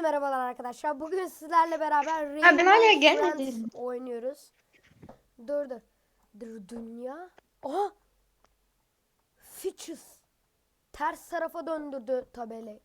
Hepinize merhabalar arkadaşlar. Bugün sizlerle beraber ben Rainbow hala Friends gelmedim. oynuyoruz. Dur dur. Dur dünya. Aha! Fitches. Ters tarafa döndürdü tabelayı.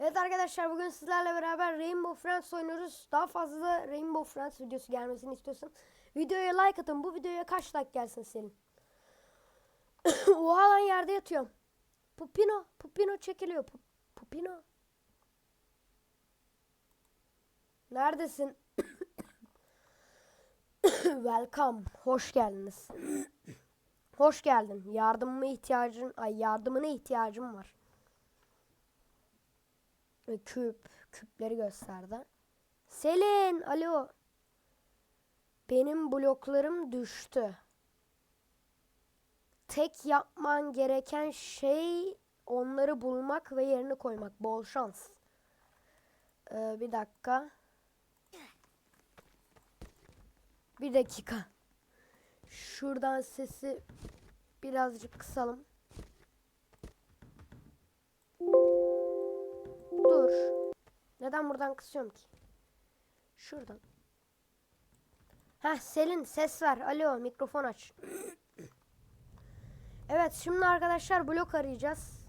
evet arkadaşlar bugün sizlerle beraber Rainbow Friends oynuyoruz. Daha fazla Rainbow Friends videosu gelmesini istiyorsan videoya like atın. Bu videoya kaç like gelsin senin? Oha lan yerde yatıyorum. Pupino, Pupino çekiliyor. Pu- Pupino. Neredesin? Welcome. Hoş geldiniz. Hoş geldin. Yardımıma ihtiyacın, ay yardımına ihtiyacım var. Küp, küpleri gösterdi. Selin, alo. Benim bloklarım düştü. Tek yapman gereken şey onları bulmak ve yerine koymak. Bol şans. Ee, bir dakika. Bir dakika. Şuradan sesi birazcık kısalım. Dur. Neden buradan kısıyorum ki? Şuradan. Heh Selin ses ver. Alo mikrofon aç. Evet şimdi arkadaşlar blok arayacağız.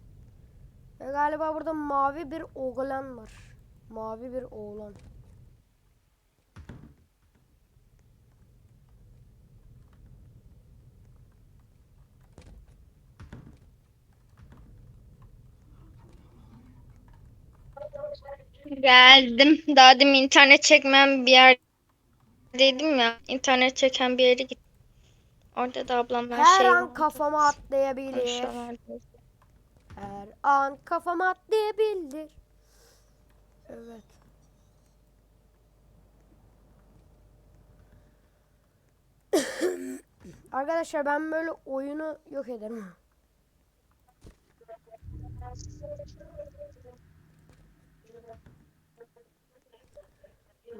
Ve galiba burada mavi bir oğlan var. Mavi bir oğlan. Geldim. Daha demin internet çekmeyen bir yerdeydim ya. İnternet çeken bir yere gittim. Orada da ablamlar Her şey an vardı. kafama atlayabilir. Her an kafama atlayabilir. Evet. Arkadaşlar ben böyle oyunu yok ederim.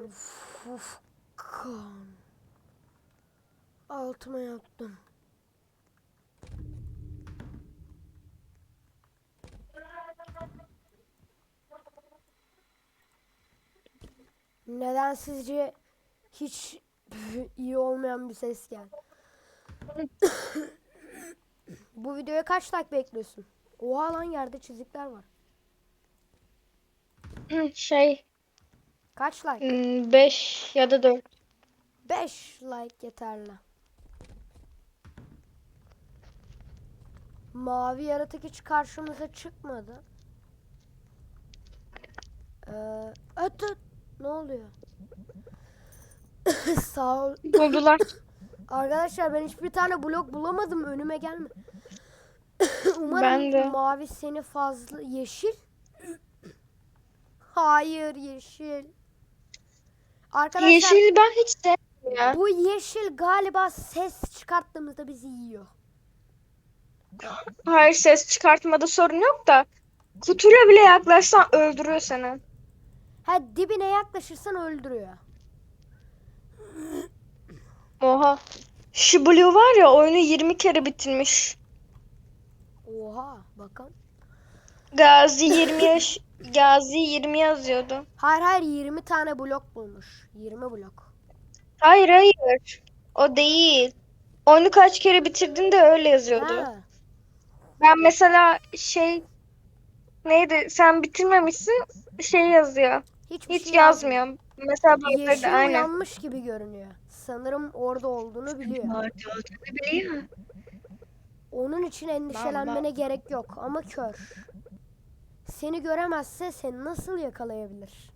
Uf, uf, kan. Altıma yaptım. Neden sizce hiç iyi olmayan bir ses geldi? Bu videoya kaç like bekliyorsun? Oha lan yerde çizikler var. Şey Kaç like? 5 ya da 4. 5 like yeterli. Mavi yaratık hiç karşımıza çıkmadı. Ee, öt öt. Ne oluyor? Sağ ol. Buldular. Arkadaşlar ben hiçbir tane blok bulamadım. Önüme gelme. Umarım Ben de. mavi seni fazla yeşil. Hayır yeşil. Arkadaşlar Yeşil ben hiç sevmiyorum bu yeşil galiba ses çıkarttığımızda bizi yiyor. Hayır ses çıkartmada sorun yok da. Kutuyla bile yaklaşsan öldürüyor seni. Ha dibine yaklaşırsan öldürüyor. Oha. Şu Blue var ya oyunu 20 kere bitirmiş. Oha bakın. Gazi 20 yaş Gazi 20 yazıyordu. Hayır hayır 20 tane blok bulmuş. 20 blok. Hayır hayır. O değil. Oyunu kaç kere bitirdin de öyle yazıyordu. Ha. Ben mesela şey neydi sen bitirmemişsin şey yazıyor. Hiçbir Hiç şey yazmıyor. Mesela böyle de Yeşil aynen. uyanmış gibi görünüyor. Sanırım orada olduğunu biliyor. biliyor. Onun için endişelenmene gerek yok ama kör. Seni göremezse seni nasıl yakalayabilir?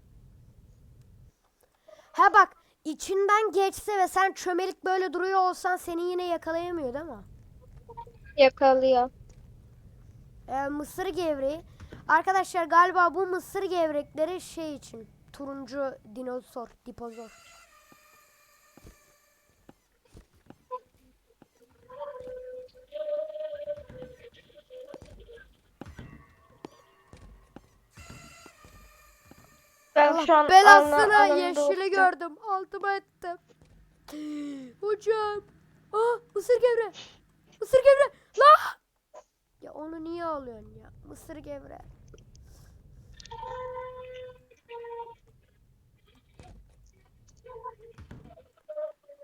Ha bak içinden geçse ve sen çömelik böyle duruyor olsan seni yine yakalayamıyor değil mi? Yakalıyor. Ee, mısır gevreği. Arkadaşlar galiba bu mısır gevrekleri şey için. Turuncu dinozor, dipozor. Ben Allah, şu an ben aslında anla, yeşili gördüm. Altıma ettim. Hocam. Ah mısır gevre. Mısır gevre. La. Ya onu niye alıyorsun ya? Mısır gevre.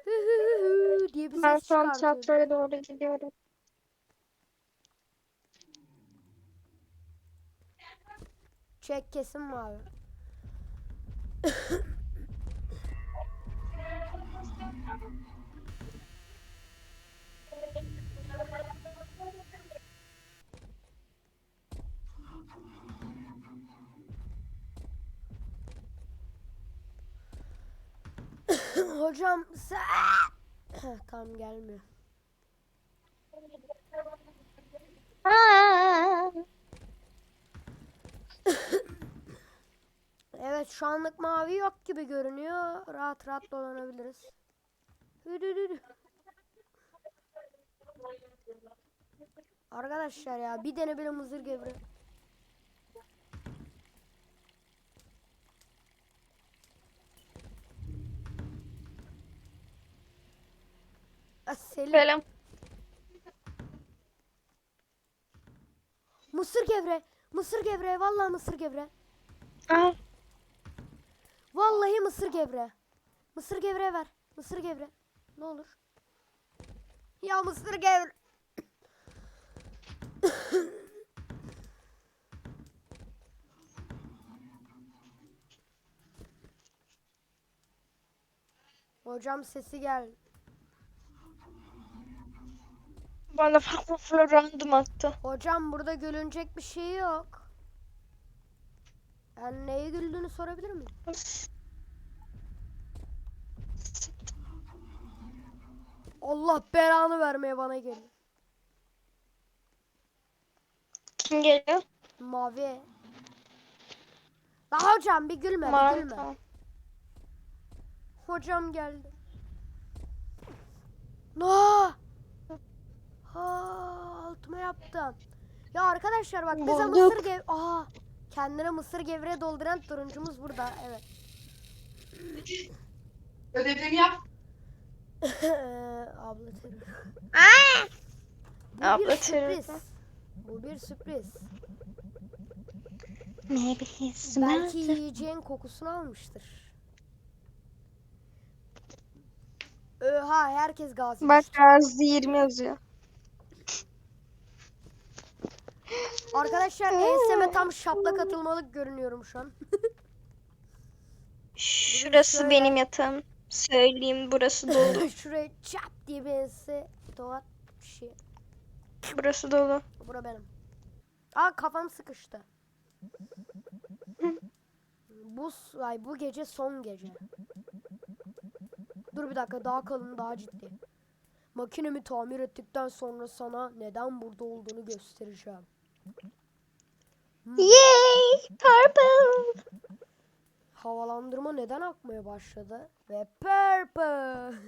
diye bir ses Ben şu an tiyatroya doğru gidiyorum. Çek kesin mavi. Hocam sen... tamam gelmiyor. Evet şu anlık mavi yok gibi görünüyor. Rahat rahat dolanabiliriz. Hüdüdüdü. Arkadaşlar ya bir tane bile mızır gevre. Ah, Selim. Selam. Mısır gevre. Mısır gevre. Vallahi mısır gevre. Aa, Vallahi mısır gevre. Mısır gevre ver. Mısır gevre. Ne olur. Ya mısır gevre. Hocam sesi gel. bana farklı florandum attı. Hocam burada gülünecek bir şey yok. Yani neye güldüğünü sorabilir miyim? Allah belanı vermeye bana geliyor. Kim geliyor? Mavi. Daha hocam bir gülme, bir Mavi gülme. tamam. Hocam geldi. No! Ha, altıma yaptım. Ya arkadaşlar bak bize mısır gev... Aha! Kendine mısır gevreği dolduran turuncumuz burada. Evet. Ödevlerini yap. Abla terör. Bu Abla bir terör. sürpriz. Bu bir sürpriz. Ne bileyim Belki yiyeceğin kokusunu almıştır. Öha herkes gazi. Bak Gazi 20 yazıyor. Arkadaşlar enseme tam şaplak atılmalık görünüyorum şu an. Şurası şöyle- benim yatağım. Söyleyeyim burası dolu. Şuraya çap diye bir ense doğat bir şey. burası dolu. Bura benim. Aa kafam sıkıştı. bu ay bu gece son gece. Dur bir dakika daha kalın daha ciddi. Makinemi tamir ettikten sonra sana neden burada olduğunu göstereceğim. Yay! Purple! Havalandırma neden akmaya başladı? Ve purple.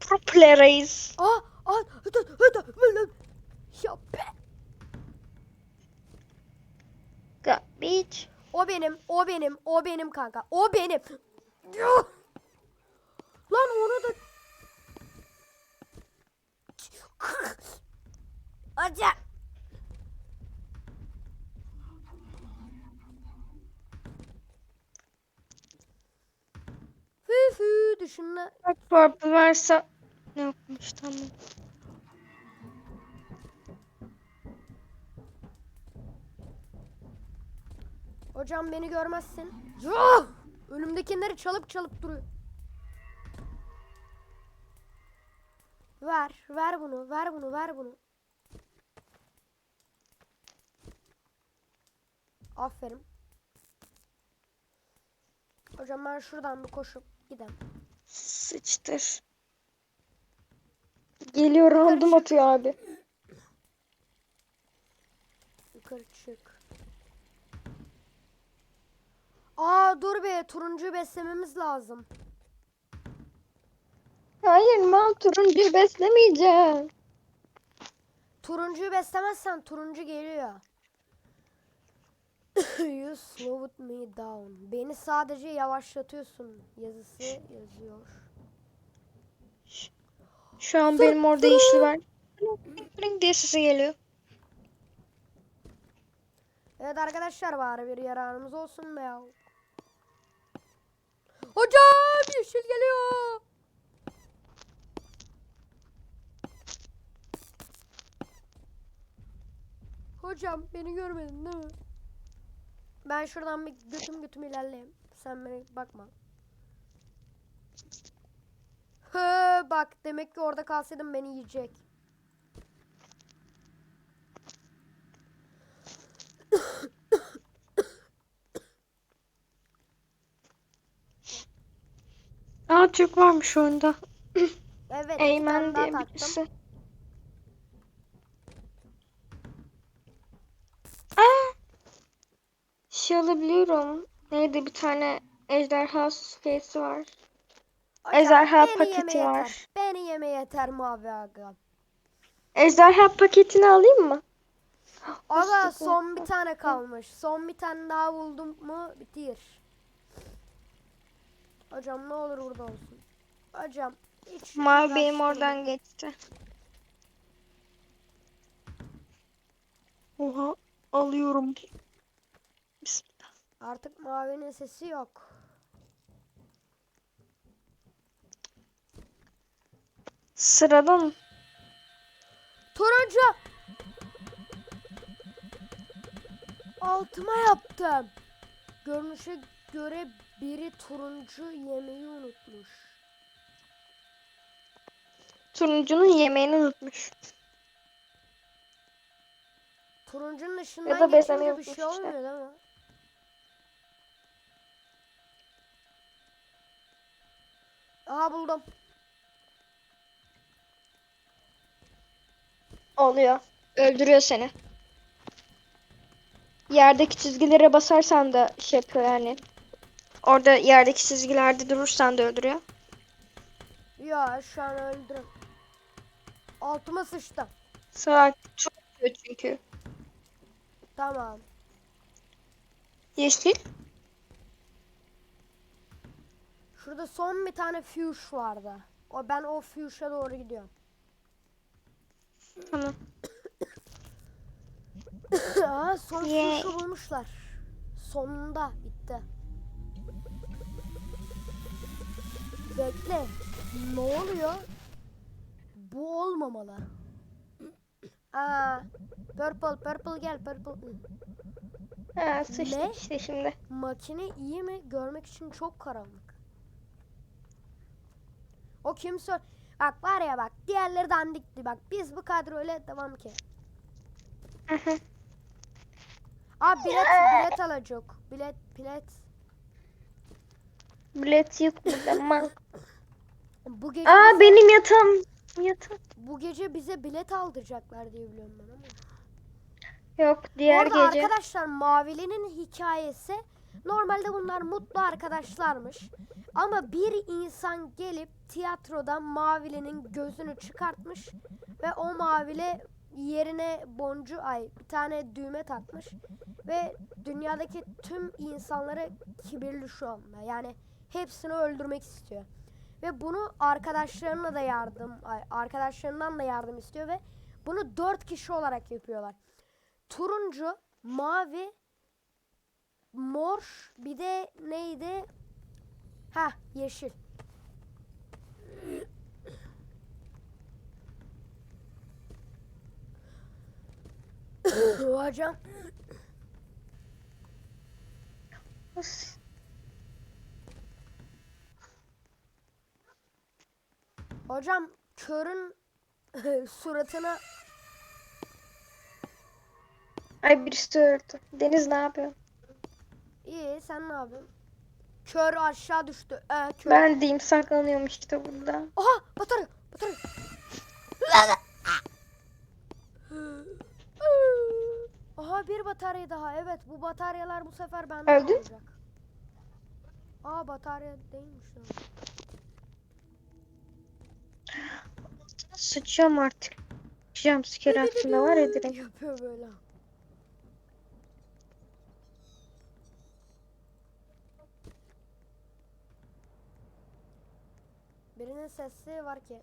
Purple Rays. Aa, aa, hıdı, hıdı, hıdı. Ya be. Garbage. O benim, o benim, o benim kanka. O benim. Lan onu da... Acı. Fü düşünme. Bak purple varsa ne yokmuş tamam. Hocam beni görmezsin. Yuh! Önümdekileri çalıp çalıp duruyor. Ver, ver bunu, ver bunu, ver bunu. Aferin. Hocam ben şuradan bir koşup gidem. Sıçtır. Geliyor random atıyor abi. Yukarı çık. Aa dur be, turuncuyu beslememiz lazım. Hayır mal turuncuyu beslemeyeceğim. Turuncuyu beslemezsen turuncu geliyor. you slowed me down. Beni sadece yavaşlatıyorsun yazısı yazıyor. Şu an benim orada işli var. Ring diye sesi geliyor. Evet arkadaşlar var bir yararımız olsun be. Hocam yeşil geliyor. Hocam beni görmedin değil mi? Ben şuradan bir götüm götüm ilerleyeyim. Sen beni bakma. Hı, bak demek ki orada kalsaydım beni yiyecek. Aa Türk varmış oyunda. Evet, Eymen diye birisi. Şey alabiliyorum. Neydi bir tane ejderha şeysi var. Hocam, Ejderha beni paketi yeme var. Yeter. Beni yeme yeter mavi aga. Ejderha paketini alayım mı? Aga son bir tane kalmış. Son bir tane daha buldum mu bitir. Hocam ne olur burada olsun. Hocam hiç Mavi benim oradan geçti. Oha alıyorum. Artık mavinin sesi yok. Sıradan Turuncu. Altıma yaptım. Görünüşe göre biri turuncu yemeği unutmuş. turuncunun yemeğini unutmuş. Turuncunun da ışığından beslemeyi geçince bir şey unutmuş işte. olmuyor değil mi? Aha buldum. Oluyor. Öldürüyor seni. Yerdeki çizgilere basarsan da şey yapıyor yani. Orada yerdeki çizgilerde durursan da öldürüyor. Ya şu an öldüm. Altıma sıçtım. Salak çok yapıyor çünkü. Tamam. Yeşil. Şurada son bir tane fuchs vardı. O ben o fuchs'a doğru gidiyorum. Tamam. Aa son fuchs'u bulmuşlar. Sonunda bitti. Bekle. Ne oluyor? Bu olmamalı. Aa, purple, purple gel, purple. Ha sıçtık Ne? işte şimdi. Makine iyi mi? Görmek için çok karanlık. O kim sor? Bak var ya bak diğerleri dandikti bak biz bu kadroyla devam ki. Aha. Aa bilet bilet alacak. Bilet bilet. Bilet yok burada mal. Bu gece Aa bize, benim yatağım. Yatağım. bu gece bize bilet aldıracaklar diye biliyorum ben ama. Yok diğer Orada gece. arkadaşlar Mavili'nin hikayesi normalde bunlar mutlu arkadaşlarmış. Ama bir insan gelip tiyatroda Mavili'nin gözünü çıkartmış ve o Mavili yerine boncu ay bir tane düğme takmış ve dünyadaki tüm insanları kibirli şu anda. Yani hepsini öldürmek istiyor. Ve bunu arkadaşlarına da yardım arkadaşlarından da yardım istiyor ve bunu dört kişi olarak yapıyorlar turuncu, mavi, mor, bir de neydi? Ha, yeşil. Hocam hocam körün suratına Ay birisi öldü. Deniz ne yapıyor? iyi sen ne yapıyorsun? Kör aşağı düştü. Ee, kör. Ben diyeyim saklanıyorum işte burada. Aha batarya batarya. Aha bir batarya daha. Evet bu bataryalar bu sefer bende Öldün? olacak. Aa batarya değilmiş lan. Sıçacağım artık. Jumpscare aklımda var ya direkt. Yapıyor böyle. Birinin sesi var ki.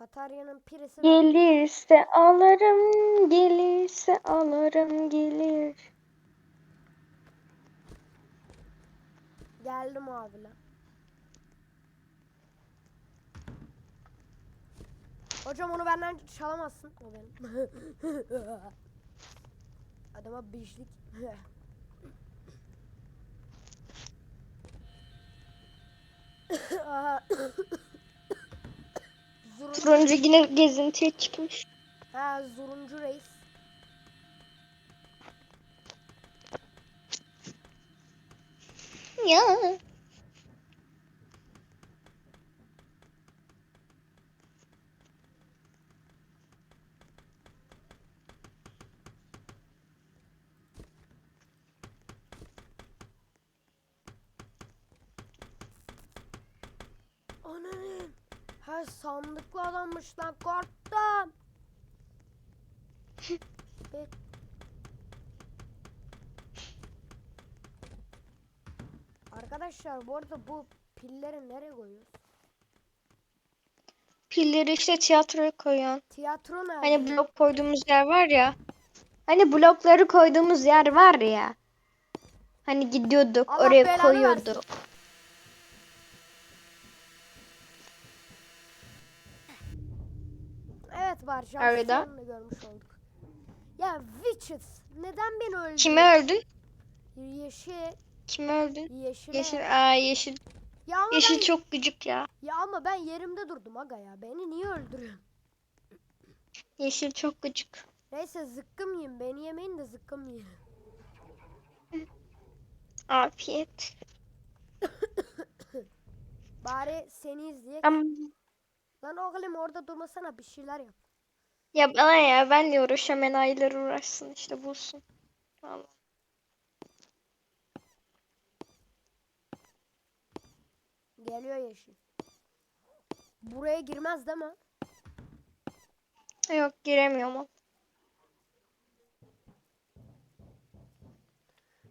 Batarya'nın pirisi. Gelirse alırım, gelirse alırım, gelir. Geldim abiler. Hocam onu benden çalamazsın. O benim. Adama beşlik. Zurun, Turuncu yine gezintiye çıkmış. ha, zuruncu reis. Ya. Ananın. Ha sandıklı adammış lan korktum. Bek. Arkadaşlar bu arada bu pilleri nereye koyuyoruz? Pilleri işte tiyatroya koyuyorsun. Tiyatro nerede? Hani blok koyduğumuz yer var ya. Hani blokları koyduğumuz yer var ya. Hani gidiyorduk Allah oraya koyuyorduk. Barca. Arada. görmüş olduk. Ya Witches neden beni öldürdün? Kimi öldün? Yeşil. Kimi öldün? Yeşil. Yeşil, aa yeşil. Ya ama Yeşil ben, çok gıcık ya. ya ama ben yerimde durdum aga ya. Beni niye öldürüyorsun? Yeşil çok gıcık. Neyse zıkkım yiyin. Beni yemeyin de zıkkım yiyin. Afiyet. Bari seni izleyek. Ama Lan oğlum orada durmasana bir şeyler yap. Ya bana ya benle uğraşamayan aylar uğraşsın işte bulsun. Vallahi. Geliyor yeşil. Buraya girmez değil mi? Yok giremiyorum.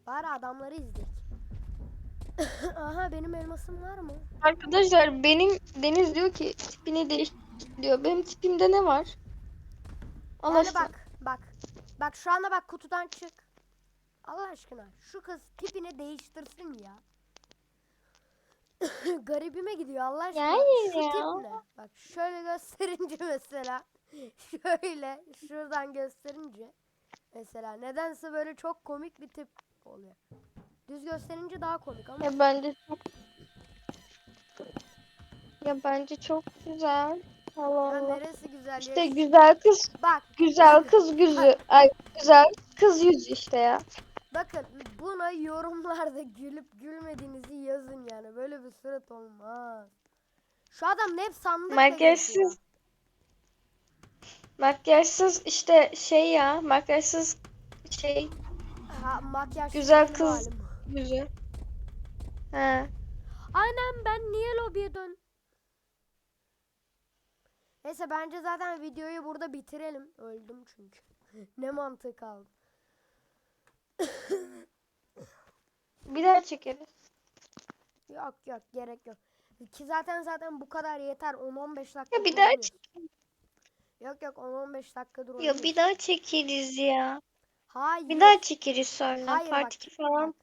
Bari adamları izleyek. Aha benim elmasım var mı? Arkadaşlar benim Deniz diyor ki tipini değiştir diyor. Benim tipimde ne var? Al Yani bak bak. Bak şu anda bak kutudan çık. Allah aşkına şu kız tipini değiştirsin ya. Garibime gidiyor Allah aşkına. Yani şu ya. tip ne? Bak şöyle gösterince mesela. Şöyle şuradan gösterince. Mesela nedense böyle çok komik bir tip oluyor. Düz gösterince daha komik ama. Ya bence çok Ya bence çok güzel. Allah Ya Allah. neresi güzel İşte ya? güzel kız, Bak güzel kız yüzü. Ay güzel kız yüzü işte ya. Bakın buna yorumlarda gülüp gülmediğinizi yazın yani. Böyle bir surat olmaz. Şu adam hep sandıkla Makyajsız. geziyor. Makyajsız işte şey ya, makyajsız şey Ha, makyaj Güzel kız. yüzü. He. Anam ben niye lobiye dön? Neyse bence zaten videoyu burada bitirelim. Öldüm çünkü. ne mantığı kaldı. Bir daha çekeriz. Yok yok gerek yok. Ki zaten zaten bu kadar yeter. 10-15 dakika. Ya bir daha. Yok yok 10-15 dakikadır Ya oynuyoruz. bir daha çekeriz ya. Hayır. Bir daha çekeriz sonra Hayır part bak, 2 falan. bak.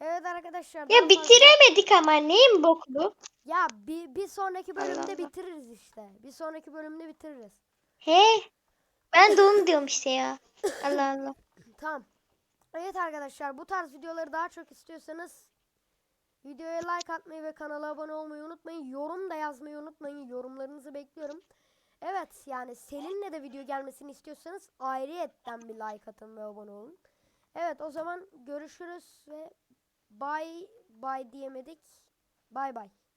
Evet arkadaşlar. Ya bitiremedik ama neyin boklu? Ya bir, bir sonraki bölümde Allah. bitiririz işte. Bir sonraki bölümde bitiririz. He. Ben de onu diyorum işte ya. Allah Allah. Tamam. Evet arkadaşlar bu tarz videoları daha çok istiyorsanız videoya like atmayı ve kanala abone olmayı unutmayın. Yorum da yazmayı unutmayın. Yorumlarınızı bekliyorum. Evet yani Selin'le de video gelmesini istiyorsanız ayrıyetten bir like atın ve abone olun. Evet o zaman görüşürüz ve bye bye diyemedik. Bye bye.